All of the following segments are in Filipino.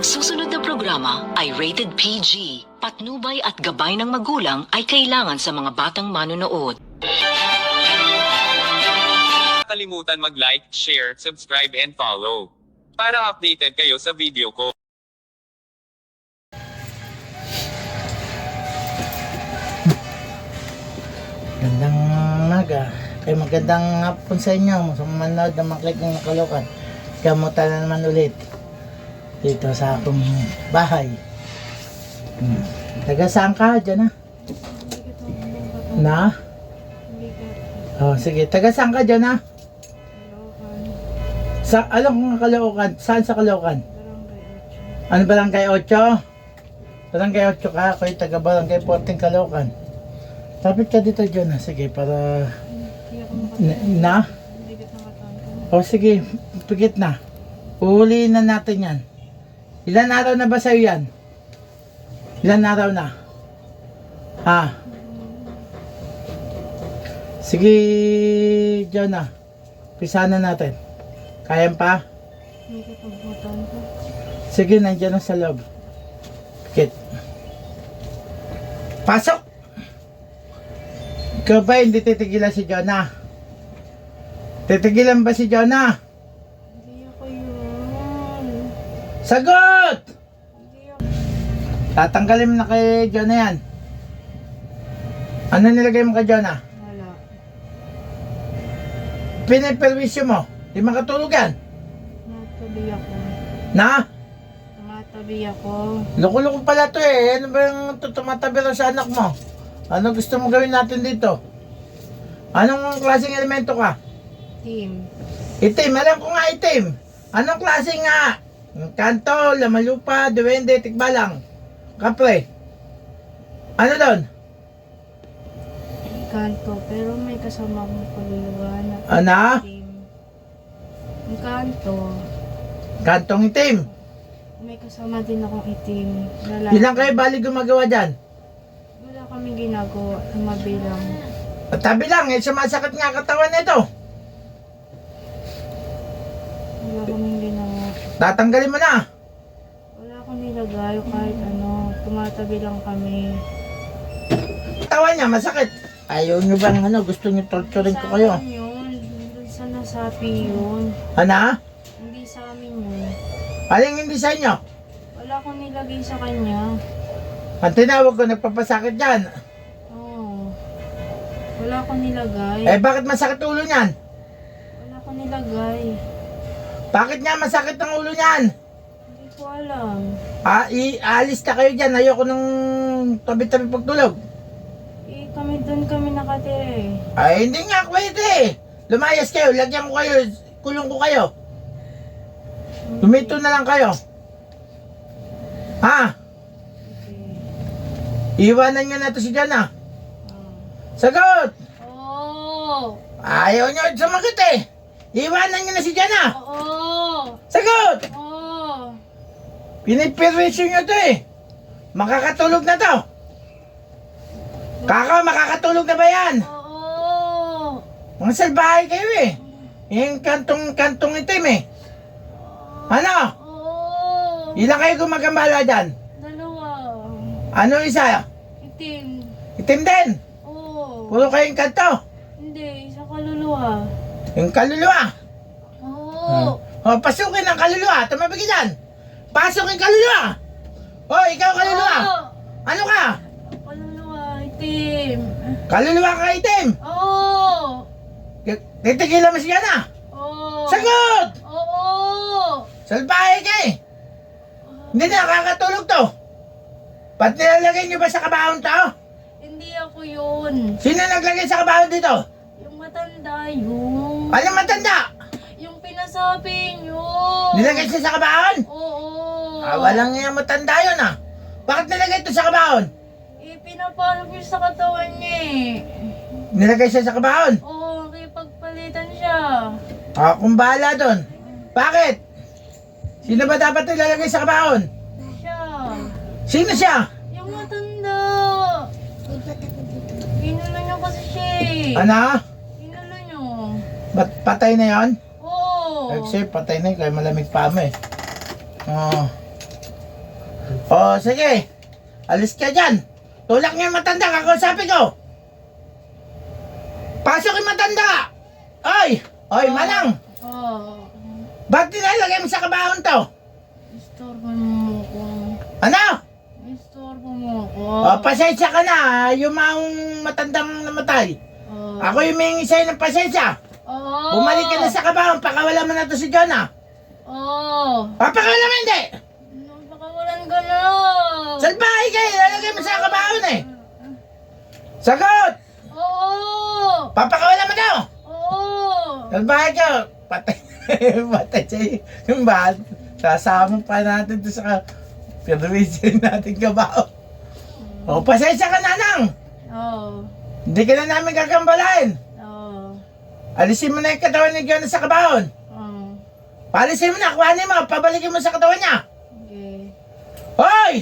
Ang susunod na programa ay rated PG. Patnubay at gabay ng magulang ay kailangan sa mga batang manonood. kalimutan mag-like, share, subscribe and follow. Para updated kayo sa video ko. Gandang umaga. Kay magandang hapon sa inyo. Manood na maklik ng nakalokan. Kamuta na naman ulit. Dito sa akong bahay. Hmm. Taga saan ka? Diyan na. Na? Oh, sige. Taga saan ka dyan na? Sa, alam ko nga Caloocan. Saan sa Caloocan? Ano barangay 8? Barangay 8 ka. Ako yung taga barangay 14 Caloocan. Tapit ka dito dyan na. Sige, para... Na? na? O sige, pigit na. Uhulihin na natin yan. Ilan araw na ba sa'yo yan? Ilan araw na? Ha? Sige, na. Pisa na natin. Kaya pa? Sige, nandiyan na sa loob. Pikit. Pasok! Ikaw ba hindi titigilan si Jonah? Titigilan ba si Jonah? Hindi ako yun. Sagot! Tatanggalin mo na kay Jonah yan. Ano nilagay mo kay Jonah? Wala. Piniperwisyo mo. Di makatulog yan. Tumatabi ako. Na? Tumatabi ako. Loko-loko pala to eh. Ano ba yung tumatabi raw sa anak mo? Ano gusto mo gawin natin dito? Anong klaseng elemento ka? Team. Itim, alam ko nga itim. Anong klase nga? Kanto, lamalupa, duwende, tikbalang. Kapre. Ano doon? Kanto. Pero may kasama akong kaluluwa na Ano? Ang kanto. Kantong itim. May kasama din akong itim. Lalaki. Ilang kayo bali gumagawa dyan? Wala kaming ginagawa. Mabilang. At tabi lang, eh, sumasakit nga katawan nito. Wala kaming. Tatanggalin mo na. Wala akong nilagay kahit ano. Tumatabi lang kami. Katawan niya, masakit. Ayaw nyo bang ano, gusto nyo torturing ko kayo? Sa amin yun. Doon sa nasapi yun. Ano? Hindi sa amin yun. Aling hindi sa inyo? Wala akong nilagay sa kanya. Ang tinawag ko, nagpapasakit dyan. Oo. Wala akong nilagay. Eh, bakit masakit ulo niyan? Wala akong nilagay. Bakit nga masakit ang ulo niyan? Hindi ko alam. Ah, i alis na kayo dyan. Ayoko nung tabi-tabi pagtulog. Eh, kami doon kami nakatira eh. Ay, hindi nga pwede. Lumayas kayo, lagyan ko kayo, kulong ko kayo. Tumito na lang kayo. Ha? Iwanan nyo na to si Jana. Ah. Sagot! Oo! Ayaw nyo sumagot eh. Iwanan nyo na si Jana. Oo! Sagot! Oo! Piniperwisyo nyo to eh. Makakatulog na to. Kaka, makakatulog na ba yan? Oo! Mga salbahay kayo eh. Yung kantong, kantong itim eh. Ano? Oo! Ilan kayo gumagambala dyan? Dalawa. Ano isa? Itim. Itim din. Oo. Puro kayong kanto. Hindi, sa kaluluwa. Yung kaluluwa. Oo. O, pasukin ang kaluluwa. Tumabig ka dyan. Pasok yung kaluluwa. O, ikaw kaluluwa. Oo. Ano ka? Kaluluwa, itim. Kaluluwa ka itim. Oo. Titigilan mo siya na. Oo. Sagot! Oo. Salbahe ka eh. Hindi na nakakatulog to. Ba't nilalagay niyo ba sa kabahon to? Hindi ako yun. Sino naglagay sa kabahon dito? Yung matanda yun. Alam matanda? Yung pinasabi nyo. Nilagay siya sa kabahon? Oo. Ah, walang nga matanda yun ah. Bakit nilagay ito sa kabahon? Eh, pinapalog yun sa katawan niya eh. Nilagay siya sa kabahon? Oo, kaya pagpalitan siya. Ah, kung bahala doon. Bakit? Sino ba dapat nilalagay sa kabahon? Siya. Sino siya? Yung matanda. Inulo nyo kasi siya eh. Ano? Ba't patay na yon? Oo. Kasi patay na yun, kaya malamig pa mo eh. Oo. O, sige. Alis ka dyan. Tulak niyo yung matanda, kakausapin ko. Pasok yung matanda! Oy! Oy, manang! Oo. Ba't nilalagay mo sa kabahon to? Istorbo mo ko. Ano? Istorbo mo ko. O, pasensya ka na, ha, yung maong matandang namatay. Oo. Ako yung may ng pasensya. Oo. Bumalik ka na sa kabahon, pakawala mo na to si Jonah. Oo. Papakawala mo hindi! Napakawalan ka na. Salbahay kayo, ilalagay mo sa kabahon eh. Sagot! Oo. Papakawala mo daw! Oo. Salbahay ka! Patay, patay siya yung bahal. Sasama pa natin to sa perwisyon natin kabaho. O, pasensya ka nanang! Oo. Hindi ka na namin gagambalain. Alisin mo na yung katawan ni Jonah sa kabahon. Oo. Palisin mo na, kuhanin mo, pabalikin mo sa katawan niya. Okay. Hoy!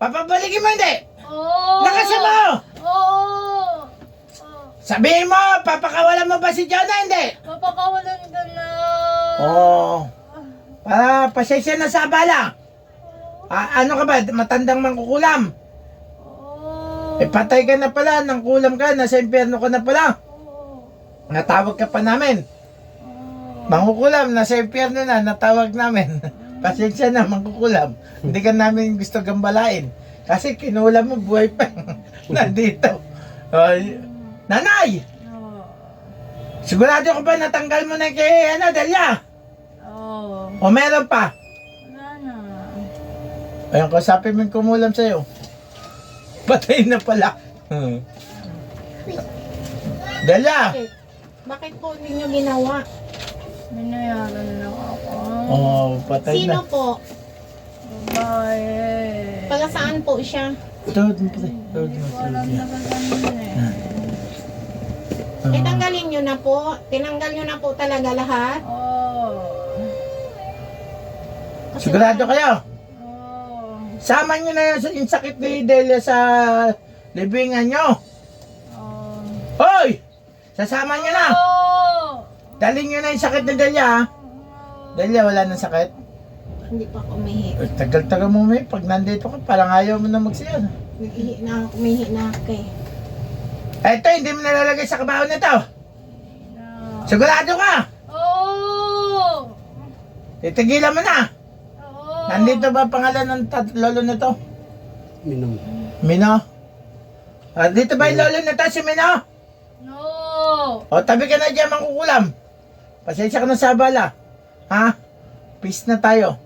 Papabalikin mo hindi! Oo. Lakasan mo! Oo. Sabihin mo, papakawalan mo ba si Jonah hindi? Papakawalan ka na. Oo. Para pasensya na sa abala. Ah, ano ka ba? Matandang mangkukulam. Oo. Eh patay ka na pala, nang kulam ka, nasa impyerno ka na pala. Natawag ka pa namin. Oo. Mangkukulam, nasa impyerno na, natawag namin. Pasensya na, mangkukulam. Hindi ka namin gusto gambalain. Kasi kinulam mo, buhay pa. Nandito. Ay, nanay! Oo. Sigurado ko ba natanggal mo na kay, ano, Delia? Oo. O meron pa? Wala na. Ayun, kausapin mo yung kumulam sa'yo. Patay na pala. Hmm. Delia! Bakit? Po ninyo ginawa? Binayaran lang ako. Oh, patay Sino na. po? Babae. Taga saan po siya? Tuod mo, pre. Tuod mo, tuod Walang mo. nagaganon eh. Ah. Eh, tanggalin nyo na po. Tinanggal nyo na po talaga lahat. Oo. Kasi Sigurado kayo? Oo. Sama nyo na yung, yung sakit ni Delia sa libingan nyo. Sasama nyo na! Oo. Dalhin nyo na yung sakit ni Delia? Delia, wala nang sakit? Hindi pa kumihi. Eh, Tagal-tagal mo may pag nandito ka, parang ayaw mo na magsiyan. Nag-ihi na ako, kumihi na ako eh. Eto, hindi mo nalalagay sa kabahon nito. Na- Sigurado ka! Oo. Titigilan mo na! Oo. Nandito ba pangalan ng tat- lolo nito? Minum. Mino? Ah, dito ba yung lolo nito si Mino? No. O, tabi ka na dyan, mangkukulam. Pasensya ka na sa bala. Ha? Peace na tayo.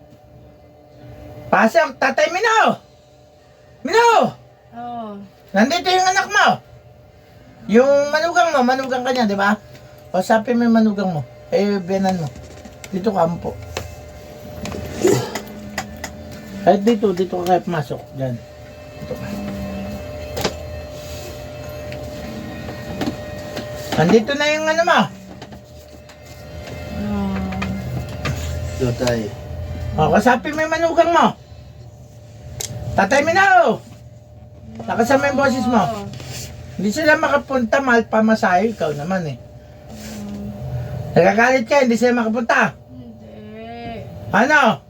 Pasok, tatay Mino! Mino! Oo. Nandito yung anak mo. Yung manugang mo, manugang ka niya, di ba? O, sabi mo yung manugang mo. Eh, biyanan mo. Dito ka po. Kahit dito, dito ka kaya pumasok. Diyan. Dito ka. Nandito na yung ano mo. Oo. Tatay. O, kasapin mo yung manugang mo. Tatay Minaw! Nakasama yung boses mo. Hindi sila makapunta, mahal pa masahe. Ikaw naman eh. Nagagalit ka, hindi sila makapunta. Hindi. Ano?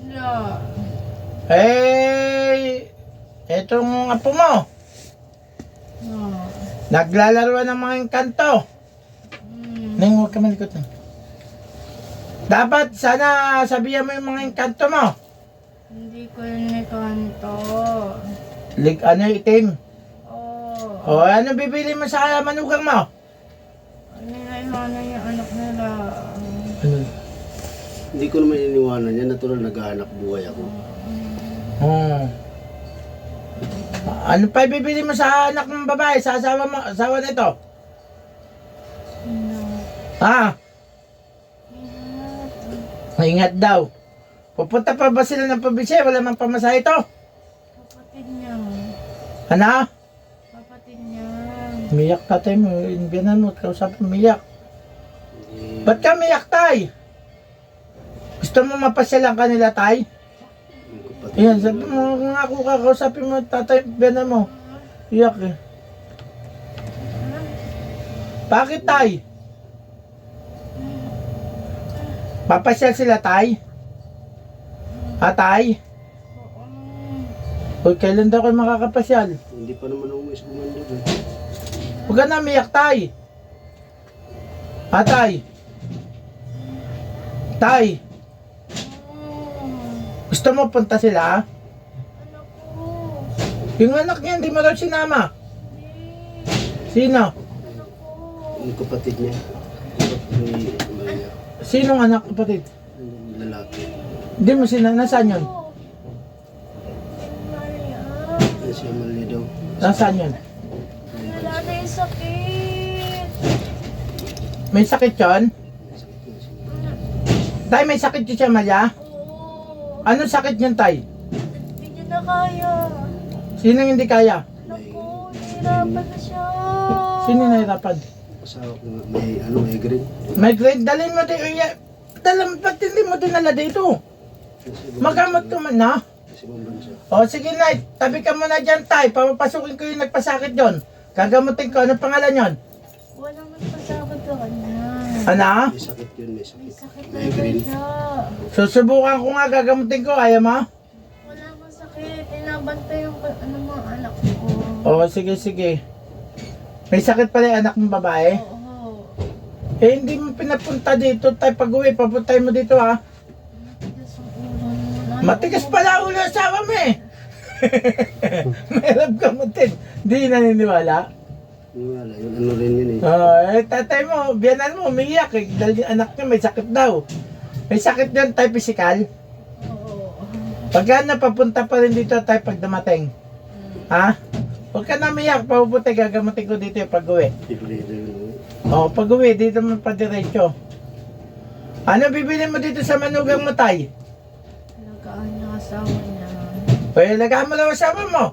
Wala. Eh, etong apo mo, Oo. Naglalaro ng mga kanto. Hmm. Neng, huwag ka malikot. Neng. Dapat, sana sabihan mo yung mga kanto mo. Hindi ko yun nikanto. Lig, ano itim. Oo. O, ano bibili mo sa manugang mo? Nilaihanan yung anak nila. Ano? Hindi ko naman iniwanan yan. Natural naghahanap buhay ako. Hmm. Ano pa bibili mo sa anak ng babae, sa asawa mo, asawa nito? No. Ha? Ingat daw. Pupunta pa ba sila ng probinsya? Wala mang pamasahe ito. Kapatid niya. Ano? Kapatid niya. Umiyak tatay mo, inbiyanan mo, kausap mo, umiyak. Ba't ka umiyak tay? Gusto mo mapasyalan kanila tay? Kapatid Ayan, sabi mo, kung ako ka, kausapin mo, tatay, biyanan mo. Iyak eh. Bakit tay? Papasyal sila tay? Ha tay? Hoy, kailan daw kayo makakapasyal? Hindi pa naman ako mas bumanda doon. Huwag ka na umiyak, tay. Atay. Tay. Gusto mo punta sila? Anak ko. Yung anak niya, hindi mo raw sinama. Sino? Anak ko. Yung kapatid niya. Sinong anak kapatid? lalaki. Hindi mo sinama. Nasaan yun? Siya mali daw. Nasaan yun? Wala na yung sakit. May sakit yun? Tay, may sakit yun siya, Maya? Oo. Anong sakit yun, tay? Hindi niya na kaya. Sinong hindi kaya? Anak ko, nahirapan na siya. Sino nahirapan? Asawa ko nga, may ano. May grade, dalhin mo din. Dalam, ba't hindi mo dinala dito? Magamot ka man na. O sige na, tabi ka muna dyan tay. Papapasukin ko yung nagpasakit yon. Gagamutin ko. Anong pangalan yon? Walang nagpasakit kanya. Ano? May sakit yun, may May sakit. sakit na May siya. Susubukan ko nga gagamutin ko. Ayaw mo? Wala mang sakit. Inabantay yung ano mga anak ko. O sige, sige. May sakit pala yung anak mong babae. Oo. Eh, hindi mo pinapunta dito. Tay, pag uwi, papuntay mo dito ha. Matigas ang ulo mo. Matigas pala ulo asawa mo eh. Mahirap gamutin. Hindi naniniwala. Wala, yun ano rin yun eh. Oh, eh, tatay mo, biyanan mo, umiiyak eh. Dahil yung anak niya may sakit daw. May sakit yun, tayo physical. Oo. Pagka napapunta pa rin dito tayo pag dumating. Ha? Huwag ka na umiyak, papupunta, gagamutin ko dito yung pag-uwi. Libre yun. O, pag-uwi, dito mo pa diretso. Ano bibili mo dito sa manugang mo, tay? Alagaan na asawa niya. O, ilagaan mo lang ang asawa mo.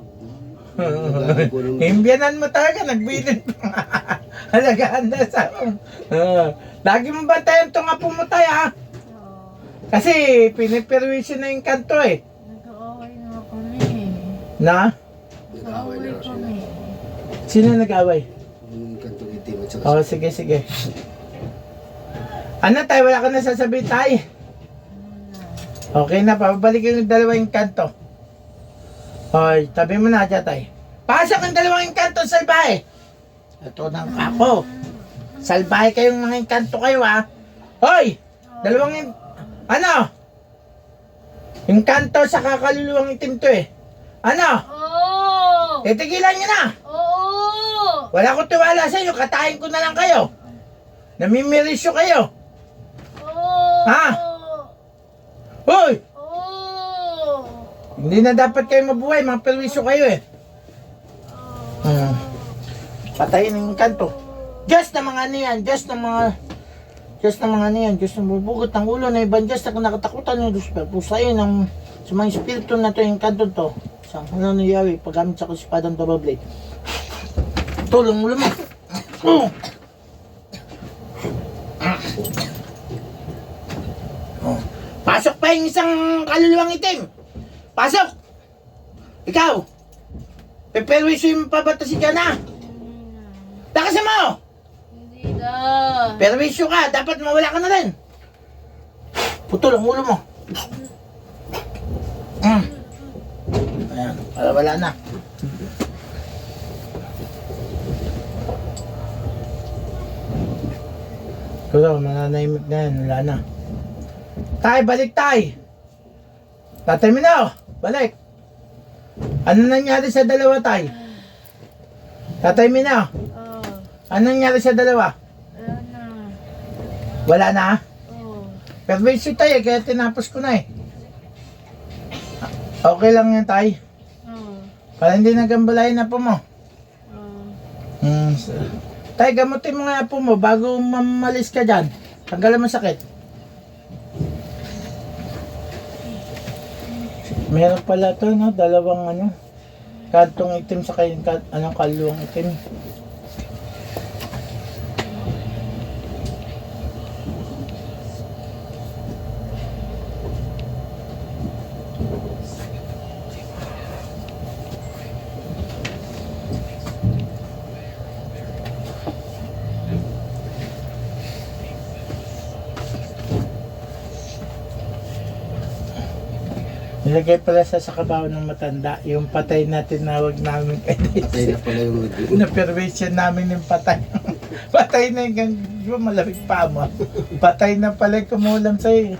Himbiyanan mo talaga, nagbilin pa. Alagaan na mo. Ah, lagi mo bantayan itong apo mo, tay, ha? Oo. Kasi piniperwisyo na yung kanto eh. Nag-aaway na kami. Na? nag-away na kami. Sino nag-away? Yung kantong itim at saka Oh, sige, sige. Ano tayo, wala ka na sasabihin tayo. Okay na, pabalik yung dalawang kanto. Hoy, tabi mo na dyan tayo. Pasok ang dalawang kanto, salbahe. Ito na ako. Salbahe kayong mga kanto kayo ha. Hoy, dalawang in... Ano? Yung kanto sa kakaluluwang itim to eh. Ano? Oo! Titigilan nyo na. Oo! Wala ko tiwala sa inyo, katayin ko na lang kayo. Namimirisyo kayo. Oo! Ha? Hoy! Hindi na dapat kayo mabuhay, mga perwisyo kayo eh. Hmm. Patayin ng kanto. Diyos na mga ano yan, Diyos na mga... Diyos na mga ano yan, Diyos na bubugot ng ulo na ibang Diyos na nakatakutan ng Diyos. Pusayin ng sa mga espiritu na to yung kanto to. Sa ano na Yahweh, paggamit sa kuspadang double blade. Tulong mo lumang. Oh. Oh. Pasok pa yung isang kaluluwang itim. Pasok! Ikaw! Peperwisyo yung pabata si Jana. Lakasan mo! Hindi na. Perwisyo ka, dapat mawala ka na rin. Putol ang ulo mo. Mm. Ayan, para wala na. Pero mananahimik na yan, wala na. Tay, balik tay! Tatay mo na, oh. Balik. Ano nangyari sa dalawa tay? Tatay mo na, Oo. ano nangyari sa dalawa? Wala na. Wala na? Oo. Pero basic tayo, kaya tinapos ko na eh. Okay lang yan tay. Oo. Para hindi nagambalayin na po mo. Oo. Hmm. Tay, gamutin mo nga po mo bago mamalis ka dyan. Tanggalan mo sakit. Meron pala to, no? Dalawang ano. Kantong itim sa kayong kat, anong kaluwang itim. Nilagay pala sa sakabaw ng matanda, yung patay na tinawag namin kay Patay na pala yung nag Na-perversion namin yung patay. patay na hanggang, di ba malamig pa mo? Patay na pala yung kumulam sa'yo. eh.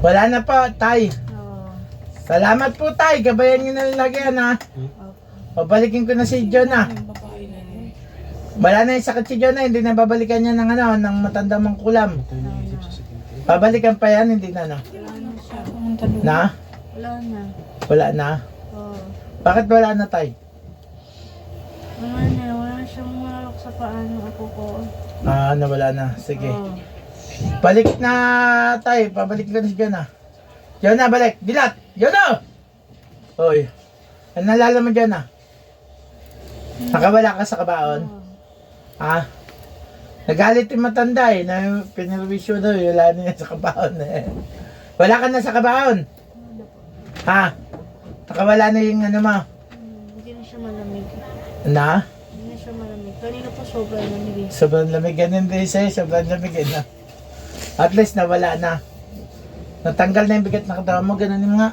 Wala na. Pa, tay. Oo. Salamat po, tay. Gabayan nyo na nilagyan, ha? Pabalikin ko na si John, ha? Wala na yung sakit si John, ha? Hindi na babalikan niya ng, ano, ng matanda mong kulam. Babalikan pa yan, hindi na, no? Wala na siya. Na? Wala na. Wala na? Oo. Bakit wala na, tay? Wala na. Wala na siyang malak sa paano ako ko. Ah, nawala na. Sige. Oo. Balik na, tay. Pabalik na si John, ha? John, na, balik. Dilat! John, na! Hoy. Ano nalala mo, John, ha? Nakawala ka sa kabaon? Oo. Ha? Nagalit yung matanda eh, na pinirwisyo daw, eh, wala na yan sa kabaon eh. Wala ka na sa kabaon? Ha? Nakawala na yung ano mo? Hmm, Hindi na siya malamig. Na? Hindi na siya malamig. Kanina pa sobrang lamig eh. Sobrang lamig ganun din sa'yo, sobrang lamig eh, na. At least nawala na. Natanggal na yung bigat na katawan mo, ganun yung mga.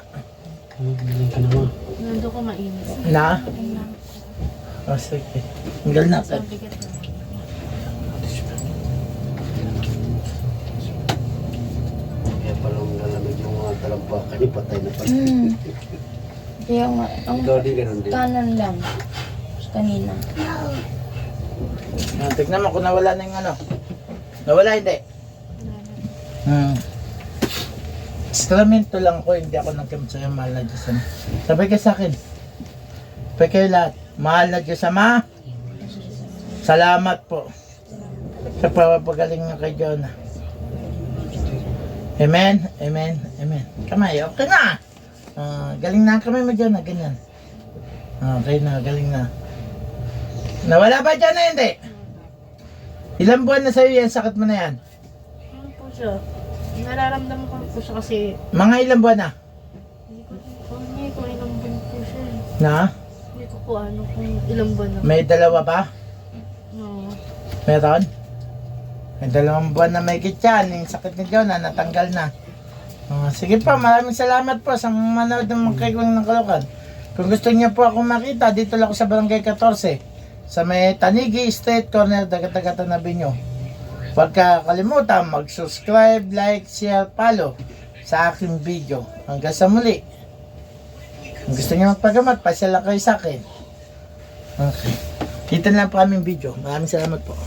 Bilang ka naman. Nando ko mainit. Na? O oh, sige. Tanggal na. Ang bigat na. Talampakan ni patay na pala. Hmm. Kaya nga, ang Ikaw di ganun din. kanan lang. Kanina. Ah, tignan mo kung nawala na yung ano. Nawala hindi. Hmm. Sakramento lang ko, hindi ako nagkamit sa'yo, mahal na Diyos Ama. Sabay ka sa akin. Sabay kayo lahat. Mahal na Diyos Ama. Salamat po. Sa pagpagaling ng kay Jonah. Amen, amen, amen. Kamay, okay na. Ah, galing na ang kamay mo Jonah, ganyan. Ah, Okay na, galing na. Nawala ba Jonah, hindi? Ilang buwan na sa'yo yan, sakit mo na yan? Ano po siya? Nararamdaman ko po siya kasi Mga ilang buwan na? hindi ko po hindi ko ilang buwan po siya. eh. Na? Hindi ko po ano kung ilang buwan na. May dalawa ba? No. Meron? May dalawang buwan na may yan. Yung sakit ni Jonah, natanggal na. Ah, sige po, maraming salamat po sa manood ng mga kaikwang ng kalokan. Kung gusto niyo po ako makita, dito lang ako sa Barangay 14. Sa may Tanigi Street Corner, Dagat-Dagatan na Binyo. Huwag ka kalimutan mag-subscribe, like, share, follow sa aking video. Hanggang sa muli. Kung gusto niyo magpagamat, pasyala kayo sa akin. Okay. Dito na lang po aming video. Maraming salamat po.